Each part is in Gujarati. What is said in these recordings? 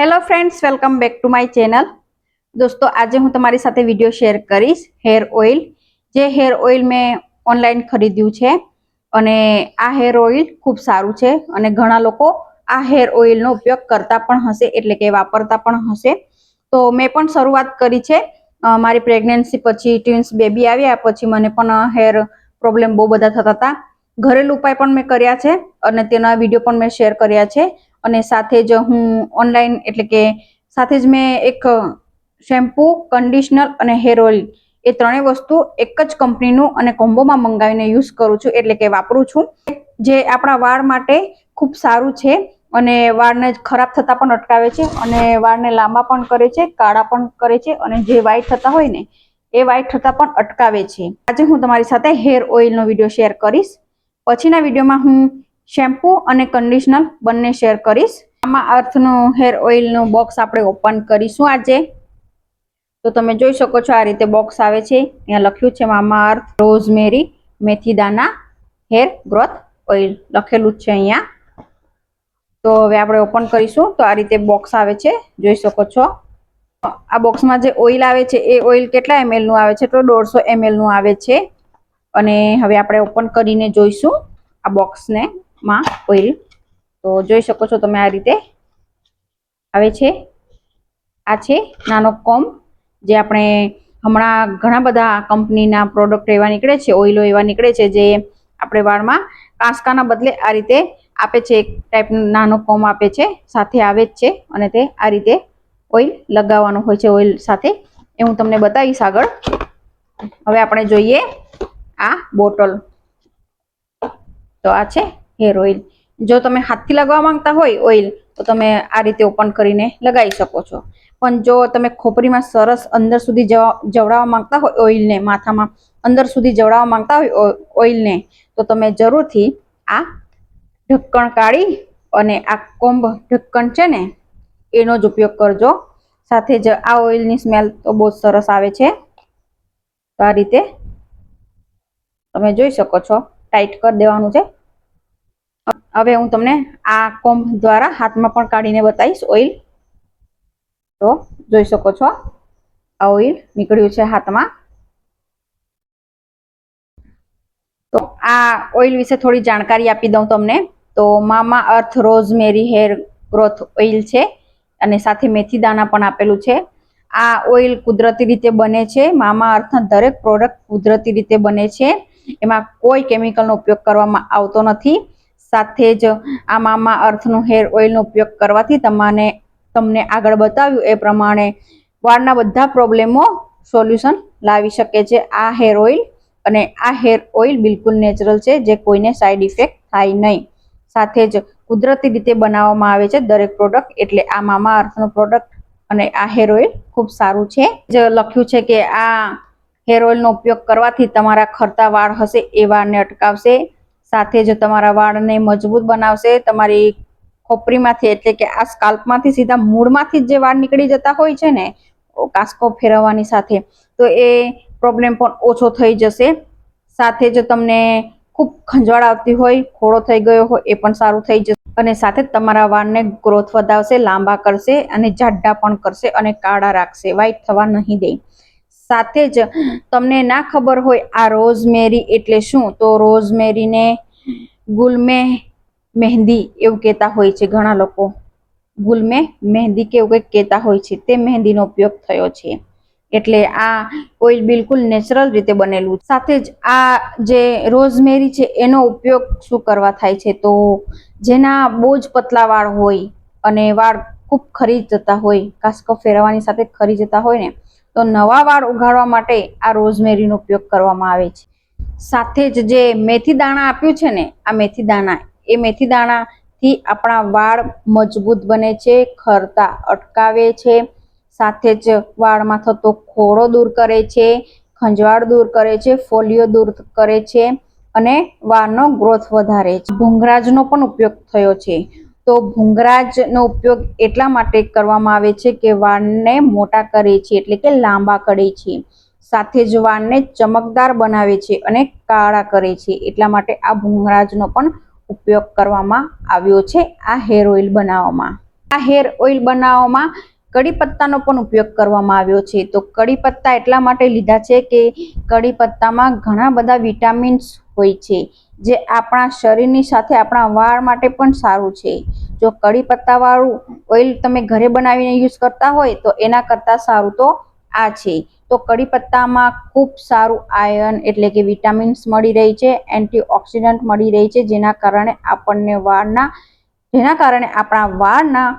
Hello friends welcome back to my channel દોસ્તો આજે હું તમારી સાથે વીડિયો શેર કરીશ હેર ઓઇલ જે હેર ઓઇલ મેં ઓનલાઈન ખરીદ્યું છે અને આ હેર ઓઇલ ખૂબ સારું છે અને ઘણા લોકો આ હેર ઓઇલનો ઉપયોગ કરતા પણ હશે એટલે કે વાપરતા પણ હશે તો મેં પણ શરૂઆત કરી છે મારી પ્રેગ્નન્સી પછી ટ્વિન્સ બેબી આવ્યા પછી મને પણ હેર પ્રોબ્લેમ બહુ બધા થતા હતા ઘરેલું ઉપાય પણ મેં કર્યા છે અને તેના વીડિયો પણ મેં શેર કર્યા છે અને સાથે જ હું ઓનલાઈન એટલે કે સાથે જ મેં એક શેમ્પૂ કન્ડિશનર અને હેર ઓઇલ એ ત્રણેય વસ્તુ એક જ કંપનીનું અને કોમ્બોમાં મંગાવીને યુઝ કરું છું, એટલે કે વાપરું છું. જે આપણા વાળ માટે ખૂબ સારું છે અને વાળને ખરાબ થતા પણ અટકાવે છે અને વાળને લાંબા પણ કરે છે, કાળા પણ કરે છે અને જે વ્હાઈટ થતા હોય ને એ વ્હાઈટ થતા પણ અટકાવે છે. આજે હું તમારી સાથે હેર ઓઇલનો વીડિયો શેર કરીશ. પછીના વિડીયોમાં હું શેમ્પૂ અને કન્ડિશનર બંને શેર કરીશ. આમાં અર્થનું હેર ઓઇલનું બોક્સ આપણે ઓપન કરીશું આજે. તો તમે જોઈ શકો છો આ રીતે બોક્સ આવે છે. અહીંયા લખ્યું છે મામા અર્થ રોઝમેરી મેથીદાના હેર ગ્રોથ ઓઇલ લખેલું જ છે અહીંયા. તો હવે આપણે ઓપન કરીશું. તો આ રીતે બોક્સ આવે છે. જોઈ શકો છો. આ બોક્સમાં જે ઓઇલ આવે છે, એ ઓઇલ કેટલા એમએલનું આવે છે? તો દોઢસો એમએલનું આવે છે. અને હવે આપણે ઓપન કરીને જોઈશું આ બોક્સને માં ઓઇલ. તો જોઈ શકો છો તમે આ રીતે આવે છે. આ છે નાનો કોમ, જે આપણે હમણાં ઘણા બધા કંપનીના પ્રોડક્ટ એવા નીકળે છે, ઓઇલો એવા નીકળે છે, જે આપણે વાળમાં કાંસકાના બદલે આ રીતે આપે છે, એક ટાઈપનો નાનો કોમ આપે છે, સાથે આવે જ છે, અને તે આ રીતે ઓઇલ લગાવવાનું હોય છે, ઓઇલ સાથે. એ હું તમને બતાવીશ આગળ. હવે આપણે જોઈએ આ બોટલ. તો આ છે હેર ઓઇલ જો તમે હાથથી લગાવવા માંગતા હોય ઓઇલ તો તમે આ રીતે ઓપન કરીને લગાવી શકો છો. પણ જો તમે ખોપરીમાં સરસ અંદર સુધી જવા, જવડાવવા માંગતા હોય ઓઇલને માથામાં અંદર સુધી જવડાવવા માંગતા હોય ઓઇલને તો તમે જરૂરથી આ ઢક્કણ કાઢી અને આ કોંબ ઢક્કણ છે ને, એનો જ ઉપયોગ કરજો. સાથે જ આ ઓઇલની સ્મેલ તો બહુ સરસ આવે છે. તો આ રીતે તમે જોઈ શકો છો. ટાઈટ કરી દેવાનું છે. હવે હું તમને આ કોમ્બ દ્વારા હાથમાં પણ કાઢીને બતાવીશ. ઓઇલ તો જોઈ શકો છો, આ ઓઇલ નીકળ્યું છે હાથમાં. તો આ ઓઇલ વિશે થોડી જાણકારી આપી દઉં તમને. તો Mamaearth rosemary hair growth oil છે અને સાથે મેથી દાણા પણ આપેલું છે. આ ઓઇલ કુદરતી રીતે બને છે. મામા અર્થના દરેક પ્રોડક્ટ કુદરતી રીતે બને છે. એમાં કોઈ કેમિકલનો ઉપયોગ કરવામાં આવતો નથી. સાથે જ આ મામા અર્થનું હેર ઓઇલનો ઉપયોગ કરવાથી તમને તમને આગળ બતાવ્યું એ પ્રમાણે વાળના બધા પ્રોબ્લેમો સોલ્યુશન લાવી શકે છે. આ હેર ઓઇલ અને આ હેર ઓઇલ બિલકુલ નેચરલ છે, જે કોઈને સાઈડ ઇફેક્ટ થાય નહીં. સાથે જ કુદરતી રીતે બનાવવામાં આવે છે દરેક પ્રોડક્ટ, એટલે આ મામા અર્થનું પ્રોડક્ટ અને આ હેર ઓઇલ ખૂબ સારું છે. જે લખ્યું છે કે આ હેર ઓઇલનો ઉપયોગ કરવાથી તમારા ખરતા વાળ હશે, એ વાળને અટકાવશે. સાથે જ તમારા વાળને મજબૂત બનાવશે. તમારી ખોપરીમાંથી એટલે કે આ સ્કાલ્પમાંથી સીધા મૂળમાંથી જ વાળ નીકળી જતા હોય છે ને કાસ્કો ફેરવવાની સાથે, તો એ પ્રોબ્લેમ પણ ઓછો થઈ જશે. સાથે જ તમને ખૂબ ખંજવાળ આવતી હોય ખોડો થઈ ગયો હોય, એ પણ સારું થઈ જશે. અને સાથે તમારા વાળને ગ્રોથ વધાવશે, લાંબા કરશે અને જાડા પણ કરશે અને કાળા રાખશે. વ્હાઈટ થવા નહીં દે. સાથે જ તમને ના ખબર હોય આ રોઝમેરી એટલે શું? તો રોઝમેરીને ગુલમે મહેંદી એવું કહેતા હોય છે ઘણા લોકો. ગુલમે મહેંદી કે એવું કંઈક કહેતા હોય છે. તે મહેંદીનો ઉપયોગ થયો છે. એટલે આ ઓઇલ બિલકુલ નેચરલ રીતે બનેલું સાથે જ આ જે રોઝમેરી છે એનો ઉપયોગ શું કરવા થાય છે? તો જેના બહુ જ પતલા વાળ હોય અને વાળ ખૂબ ખરી જતા હોય કાસ્કો ફેરવવાની સાથે ખરી જતા હોય ને તો નવા વાળ ઉગાડવા માટે આ રોઝમેરીનો ઉપયોગ કરવામાં આવે છે. સાથે જ જે મેથી દાણા આપ્યું છે ને, આ મેથી દાણા, એ મેથી દાણાથી આપણા વાળ મજબૂત બને છે, ખરતા અટકાવે છે, સાથે જ વાળમાં થતો ખોડો દૂર કરે છે, ખંજવાળ દૂર કરે છે, ફોલિયો દૂર કરે છે અને વાળનો ગ્રોથ વધારે છે. ભૂંગરાજનો પણ ઉપયોગ થયો છે. તો ભૂંગરાજનો ઉપયોગ એટલા માટે કરવામાં આવે છે કે વાળને મોટા કરે છે, એટલે કે લાંબા કરે છે. સાથે જ વાળને ચમકદાર બનાવે છે અને કાળા કરે છે. એટલા માટે આ ભૂંગરાજનો પણ ઉપયોગ કરવામાં આવ્યો છે આ હેર ઓઇલ બનાવવામાં. આ હેર ઓઇલ બનાવવામાં કડી પત્તાનો પણ ઉપયોગ કરવામાં આવ્યો છે. તો કડી પત્તા એટલા માટે લીધા છે કે કડી પત્તામાં ઘણા બધા વિટામિન્સ હોય છે. જે આપણા શરીરની સાથે આપણા વાળ માટે પણ સારું છે. જો કડી પત્તાવાળું ઓઇલ તમે ઘરે બનાવીને યુઝ કરતા હોય તો એના કરતાં સારું તો આ છે. તો કડી પત્તામાં ખૂબ સારું આયર્ન એટલે કે વિટામિન્સ મળી રહી છે, એન્ટીઓક્સિડન્ટ મળી રહી છે, જેના કારણે આપણને વાળના, જેના કારણે આપણા વાળના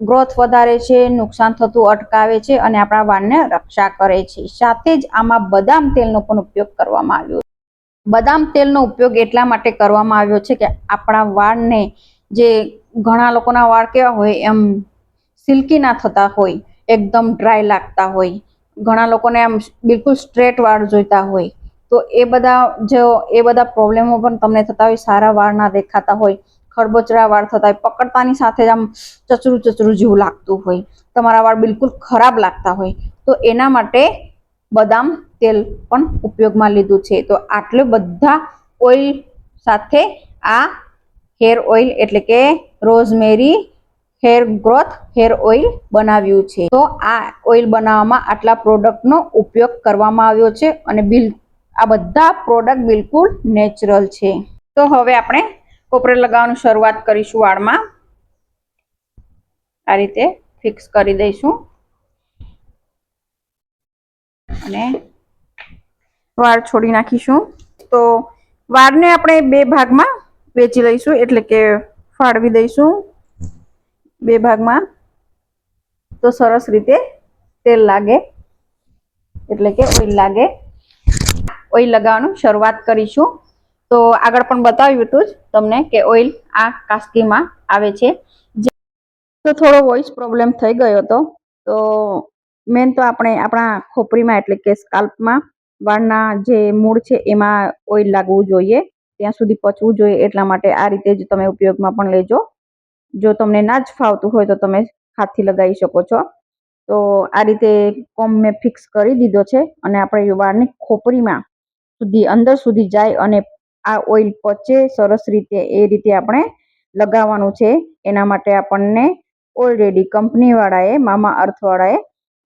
ગ્રોથ વધારે છે, નુકસાન થતું અટકાવે છે અને આપણા વાળને રક્ષા કરે છે. સાથે જ આમાં બદામ તેલનો પણ ઉપયોગ કરવામાં આવ્યો બદામ તેલનો ઉપયોગ એટલા માટે કરવામાં આવ્યો છે કે આપણા વાળને જે ઘણા લોકોના વાળ કેવા હોય એમ સિલ્કી ના થતા હોય, એકદમ ડ્રાય લાગતા હોય, ઘણા લોકોને આમ બિલકુલ સ્ટ્રેટ વાળ જોઈતા હોય, તો એ બધા જો એ બધા પ્રોબ્લેમો પણ તમને થતા હોય, સારા વાળ ના દેખાતા હોય ખરબચરા વાળ થતા હોય, પકડતાની સાથે જ આમ ચચરું ચચરું જેવું લાગતું હોય, તમારા વાળ બિલકુલ ખરાબ લાગતા હોય, તો એના માટે બદામ તેલ પણ ઉપયોગમાં લીધું છે. તો આટલે બધા ઓઇલ સાથે આ હેર ઓઇલ એટલે કે rosemary hair growth hair oil બનાવ્યું છે. તો આ ઓઇલ બનાવવામાં આટલા પ્રોડક્ટનો ઉપયોગ કરવામાં આવ્યો છે અને બિલ આ બધા પ્રોડક્ટ બિલકુલ નેચરલ છે. તો હવે આપણે કોપરે લગાવવાનું શરૂઆત કરીશું વાળમાં. આ રીતે ફિક્સ કરી દઈશું. અને વાળ છોડી નાખીશું. તો વાળને આપણે બે ભાગમાં વેચી લઈશું, એટલે કે ફાળવી દઈશું બે ભાગમાં. તો સરસ રીતે તેલ લાગે, એટલે કે ઓઇલ લાગે. ઓઇલ લગાવવાનું શરૂઆત કરીશું. તો આગળ પણ બતાવ્યું હતું જ તમને કે ઓઇલ આ કાસ્કીમાં આવે છે. તો થોડો વોઇસ પ્રોબ્લેમ થઈ ગયો હતો. તો મેન તો આપણે આપણા ખોપરીમાં, એટલે કે સ્કાલ્પમાં વાળના જે મૂળ છે એમાં ઓઇલ લાગવું જોઈએ. ત્યાં સુધી પચવું જોઈએ એટલા માટે આ રીતે જ તમે ઉપયોગમાં પણ લેજો. જો તમને ના જ ફાવતું હોય તો તમે હાથથી લગાવી શકો છો. તો આ રીતે કોમ મેં ફિક્સ કરી દીધો છે અને આપણે વાળની ખોપરીમાં સુધી, અંદર સુધી જાય અને આ ઓઇલ પચે સરસ રીતે એ રીતે આપણે લગાવવાનું છે. એના માટે આપણને ઓલરેડી કંપનીવાળાએ, મામા અર્થવાળાએ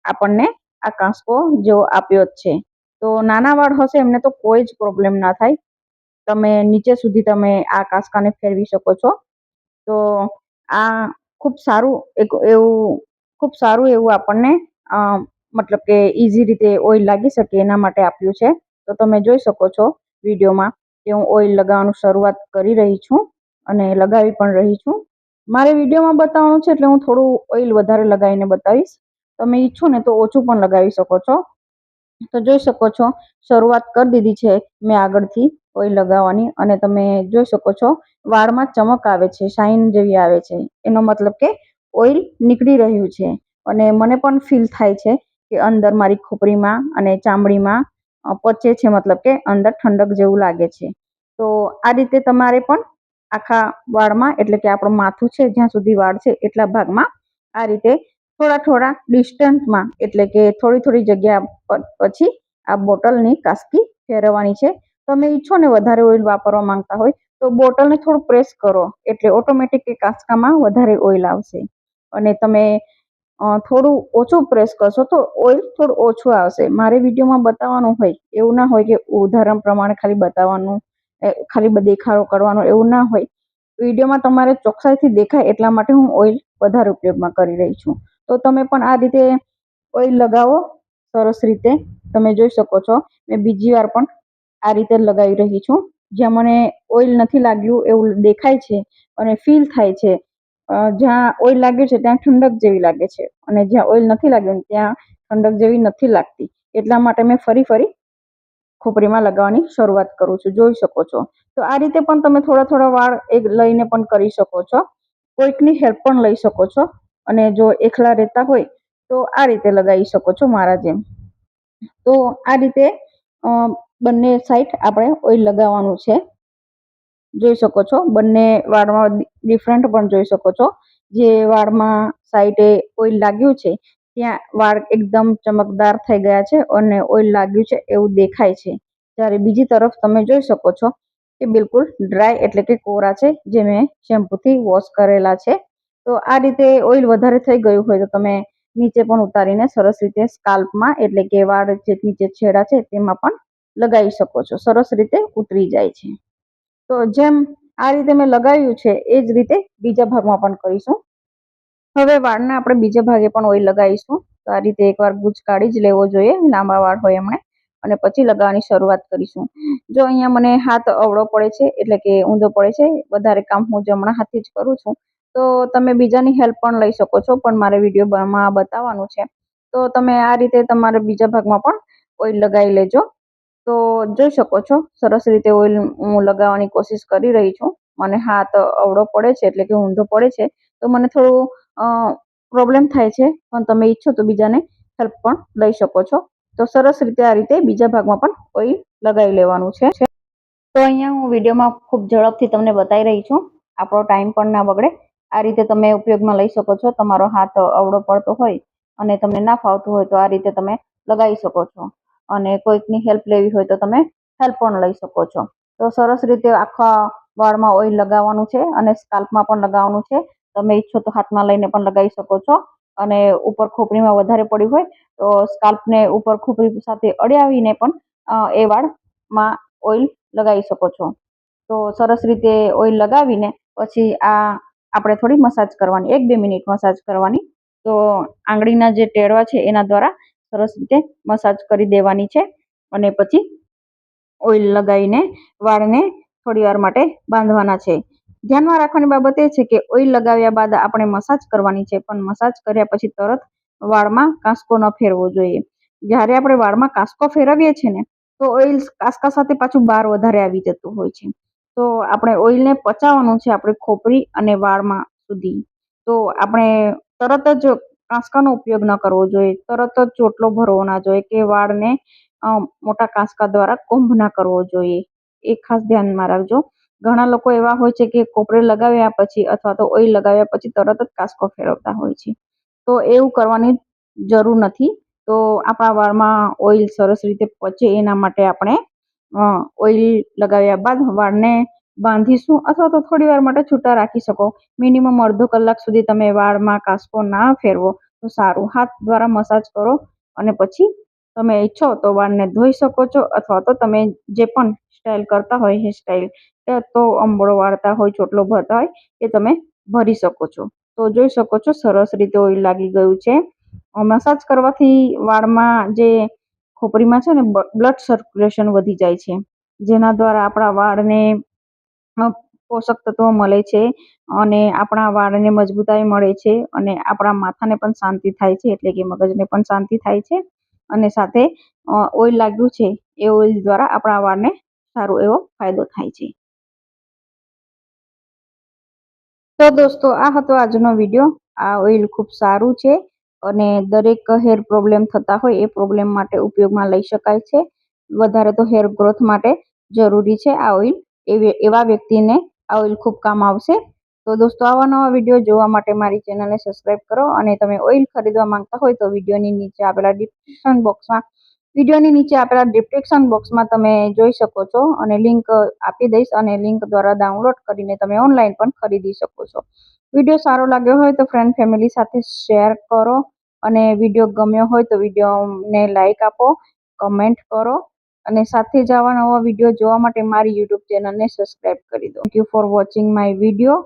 આપણને આ કાંસકો જેવો આપ્યો જ છે. તો નાના વાળ હશે, એમને તો કોઈ જ પ્રોબ્લેમ ના થાય. તમે નીચે સુધી તમે આ કાસકાને ફેરવી શકો છો. તો આ ખૂબ સારું એક એવું, ખૂબ સારું એવું આપણને મતલબ કે ઇઝી રીતે ઓઇલ લાગી શકે એના માટે આપ્યું છે. તો તમે જોઈ શકો છો વિડીયોમાં કે હું ઓઇલ લગાવવાનું શરૂઆત કરી રહી છું અને લગાવી પણ રહી છું. મારે વિડીયોમાં બતાવવાનું છે એટલે હું થોડું ઓઇલ વધારે લગાવીને બતાવીશ. તમે ઈચ્છો ને તો ઓછું પણ લગાવી શકો છો. તો જોઈ શકો છો, શરૂઆત કરી દીધી છે મેં આગળથી ઓઇલ લગાવવાની અને તમે જોઈ શકો છો, વાળમાં ચમક આવે છે, શાઇન જેવી આવે છે. એનો મતલબ કે ઓઇલ નીકળી રહ્યું છે અને મને પણ ફીલ થાય છે કે અંદર મારી ખોપરીમાં અને ચામડીમાં પચે છે મતલબ કે અંદર ઠંડક જેવું લાગે છે. તો આ રીતે તમારે પણ આખા વાળમાં એટલે કે આપણું માથું છે જ્યાં સુધી વાળ છે એટલા ભાગમાં આ રીતે થોડા થોડા ડિસ્ટન્સમાં એટલે કે થોડી થોડી જગ્યા પછી આ બોટલની કાસકી ફેરવવાની છે. તમે ઈચ્છો ને વધારે ઓઇલ વાપરવા માંગતા હોય, તો બોટલને થોડું પ્રેસ કરો, એટલે ઓટોમેટિક એ કાસકામાં વધારે ઓઇલ આવશે. અને તમે થોડું ઓછું પ્રેસ કરશો તો ઓઇલ થોડું ઓછું આવશે. મારે વિડીયોમાં બતાવવાનું હોય, એવું ના હોય કે ઉદાહરણ પ્રમાણે ખાલી બતાવવાનું ખાલી દેખાડો કરવાનો એવું ના હોય. વિડીયોમાં તમારે ચોકસાઈથી દેખાય એટલા માટે હું ઓઇલ વધારે ઉપયોગમાં કરી રહી છું. તો તમે પણ આ રીતે ઓઇલ લગાવો. સરસ રીતે તમે જોઈ શકો છો. મેં બીજી વાર પણ આ રીતે લગાવી રહી છું. જ્યાં મને ઓઇલ નથી લાગ્યું એવું દેખાય છે અને ફીલ થાય છે. જ્યાં ઓઇલ લાગ્યું છે ત્યાં ઠંડક જેવી લાગે છે અને જ્યાં ઓઇલ નથી લાગ્યું ત્યાં ઠંડક જેવી નથી લાગતી. એટલા માટે મેં ફરી ફરી ખોપરીમાં લગાવવાની શરૂઆત કરું છું. જોઈ શકો છો. તો આ રીતે પણ તમે થોડા થોડા વાળ એક લઈને પણ કરી શકો છો. કોઈકની હેલ્પ પણ લઈ શકો છો. અને જો એકલા રહેતા હોય, તો આ રીતે લગાવી શકો છો મારા જેમ. તો આ રીતે બંને સાઈડ આપણે ઓઇલ લગાવવાનું છે. જોઈ શકો છો, બંને વાળમાં ડિફરન્ટ પણ જોઈ શકો છો. જે વાળમાં સાઈડે ઓઇલ લાગ્યું છે, ત્યાં વાળ એકદમ ચમકદાર થઈ ગયા છે અને ઓઇલ લાગ્યું છે એવું દેખાય છે. જ્યારે બીજી તરફ તમે જોઈ શકો છો કે બિલકુલ ડ્રાય એટલે કે કોરા છે, જે મેં શેમ્પૂથી વોશ કરેલા છે. તો આ રીતે ઓઇલ વધારે થઈ ગયું હોય તો તમે નીચે પણ ઉતારીને સરસ રીતે સ્કાલ્પમાં, એટલે કે વાળ જે નીચે છેડા છે તેમાં પણ લગાવી શકો છો. સરસ રીતે ઉતરી જાય છે. તો જેમ આ રીતે મેં લગાવ્યું છે, એ જ રીતે બીજા ભાગમાં પણ કરીશું. હવે વાળને આપણે બીજા ભાગે પણ ઓઇલ લગાવીશું. તો આ રીતે એકવાર ગુજ કાઢી જ લેવો જોઈએ, લાંબા વાળ હોય એમણે. અને પછી લગાવવાની શરૂઆત કરીશું. જો અહીંયા મને હાથ અવળો પડે છે, એટલે કે ઊંધો પડે છે, વધારે કામ હું જમણા હાથથી જ કરું છું. તો તમે બીજાની હેલ્પ પણ લઈ શકો છો, પણ મારે વિડીયોમાં બતાવવાનું છે. તો તમે આ રીતે તમારા બીજા ભાગમાં પણ ઓઇલ લગાવી લેજો. તો જોઈ શકો છો, સરસ રીતે ઓઇલ હું લગાવવાની કોશિશ કરી રહી છું. મને હાથ અવળો પડે છે, એટલે કે ઊંધો પડે છે. તો મને થોડું પ્રોબ્લેમ થાય છે, પણ તમે ઈચ્છો તો બીજાને હેલ્પ પણ લઈ શકો છો. તો સરસ રીતે આ રીતે બીજા ભાગમાં પણ ઓઇલ લગાવી લેવાનું છે. તો અહીંયા હું વિડીયોમાં ખૂબ ઝડપથી તમને બતાવી રહી છું. આપણો ટાઈમ પણ ના બગડે. આ રીતે તમે ઉપયોગમાં લઈ શકો છો. તમારો હાથ અવળો પડતો હોય અને તમને ના ફાવતું હોય તો આ રીતે તમે લગાવી શકો છો. અને કોઈકની હેલ્પ લેવી હોય તો તમે હેલ્પ પણ લઈ શકો છો. તો સરસ રીતે આખા વાળમાં ઓઇલ લગાવવાનું છે અને સ્કાલ્પમાં પણ લગાવવાનું છે. તમે ઈચ્છો તો હાથમાં લઈને પણ લગાવી શકો છો. અને ઉપર ખોપરીમાં વધારે પડ્યું હોય તો સ્કાલ્પને ઉપર ખોપરી સાથે અડાવીને પણ એ વાળમાં ઓઇલ લગાવી શકો છો. તો સરસ રીતે ઓઇલ લગાવીને પછી આ આપણે થોડી મસાજ કરવાની, એક બે મિનિટ મસાજ કરવાની. તો આંગળીના જે ટેડવા છે, એના દ્વારા સરસ રીતે મસાજ કરી દેવાની છે. અને પછી ઓઇલ લગાવીને વાળને થોડી માટે બાંધવાના છે. ધ્યાનમાં રાખવાની બાબત એ છે કે, ઓઇલ લગાવ્યા બાદ આપણે મસાજ કરવાની છે, પણ મસાજ કર્યા પછી તરત વાળમાં કાંસકો ન ફેરવો જોઈએ. જ્યારે આપણે વાળમાં કાંસકો ફેરવીએ છીએ ને, તો ઓઇલ કાંસકા સાથે પાછું બહાર વધારે આવી જતું હોય છે. તો આપણે ઓઇલને પચાવવાનું છે આપણે ખોપરી અને વાળમાં સુધી. તો આપણે તરત જ કાંસકાનો ઉપયોગ ન કરવો જોઈએ. તરત જ ચોટલો ભરવો ના જોઈએ કે વાળને મોટા કાંસકા દ્વારા કુંભ ના કરવો જોઈએ. એ ખાસ ધ્યાનમાં રાખજો. ઘણા લોકો એવા હોય છે કે કોપરે લગાવ્યા પછી અથવા તો ઓઇલ લગાવ્યા પછી તરત જ કાંસકો ફેરવતા હોય છે. તો એવું કરવાની જરૂર નથી. તો આપણા વાળમાં ઓઇલ સરસ રીતે પચે એના માટે આપણે ઓઇલ લગાવ્યા બાદ વાળને બાંધીશું અથવા તો થોડી વાર માટે છૂટા રાખી શકો. મિનિમમ અડધો કલાક સુધી તમે વાળમાં કાંસકો ના ફેરવો તો સારું. હાથ દ્વારા મસાજ કરો અને પછી તમે ઈચ્છો તો વાળને ધોઈ શકો છો અથવા તો તમે જે પણ સ્ટાઇલ કરતા હોય હેર સ્ટાઇલ તો અંબળો વાળતા હોય, ચોટલો ભરતા હોય એ તમે ભરી શકો છો. તો જોઈ શકો છો સરસ રીતે ઓઇલ લાગી ગયું છે. મસાજ કરવાથી વાળમાં જે ખોપરીમાં છે ને બ્લડ સર્ક્યુલેશન વધી જાય છે. જેના દ્વારા આપણા વાળને પોષક તત્વો મળે છે અને આપણા વાળને મજબૂતાઈ મળે છે અને આપણા માથાને પણ શાંતિ થાય છે, એટલે કે મગજને પણ શાંતિ થાય છે અને સાથે ઓઇલ લાગ્યું છે એ ઓઇલ દ્વારા આપણા વાળને સારો એવો ફાયદો થાય છે. તો દોસ્તો, આ હતો આજનો વીડિયો. આ ઓઇલ ખૂબ સારું છે અને દરેક હેર પ્રોબ્લેમ થતા હોય એ પ્રોબ્લેમ માટે ઉપયોગમાં લઈ શકાય છે. વધારે તો હેર ગ્રોથ માટે જરૂરી છે આ ઓઇલ એવા વ્યક્તિને આ ઓઇલ ખૂબ કામ આવશે. તો દોસ્તો, આવા નવા વીડિયો જોવા માટે મારી ચેનલને સબસ્ક્રાઈબ કરો અને તમે ઓઇલ ખરીદવા માંગતા હોય તો વિડીયોની નીચે આપેલા ડિસ્ક્રિપ્શન બોક્સમાં વિડીયોની નીચે આપેલા ડિસ્ક્રિપ્શન બોક્સમાં તમે જોઈ શકો છો અને લિંક આપી દઈશ અને લિંક દ્વારા ડાઉનલોડ કરીને તમે ઓનલાઈન પણ ખરીદી શકો છો. વીડિયો સારો લાગ્યો હોય તો ફ્રેન્ડ ફેમિલી સાથે શેર કરો અને વીડિયો ગમ્યો હોય તો વિડીયોને લાઈક આપો કમેન્ટ કરો અને સાથે જ આવા નવા વીડિયો જોવા માટે મારી યુટ્યુબ ચેનલને સબસ્ક્રાઈબ કરી દો. Thank you for watching my video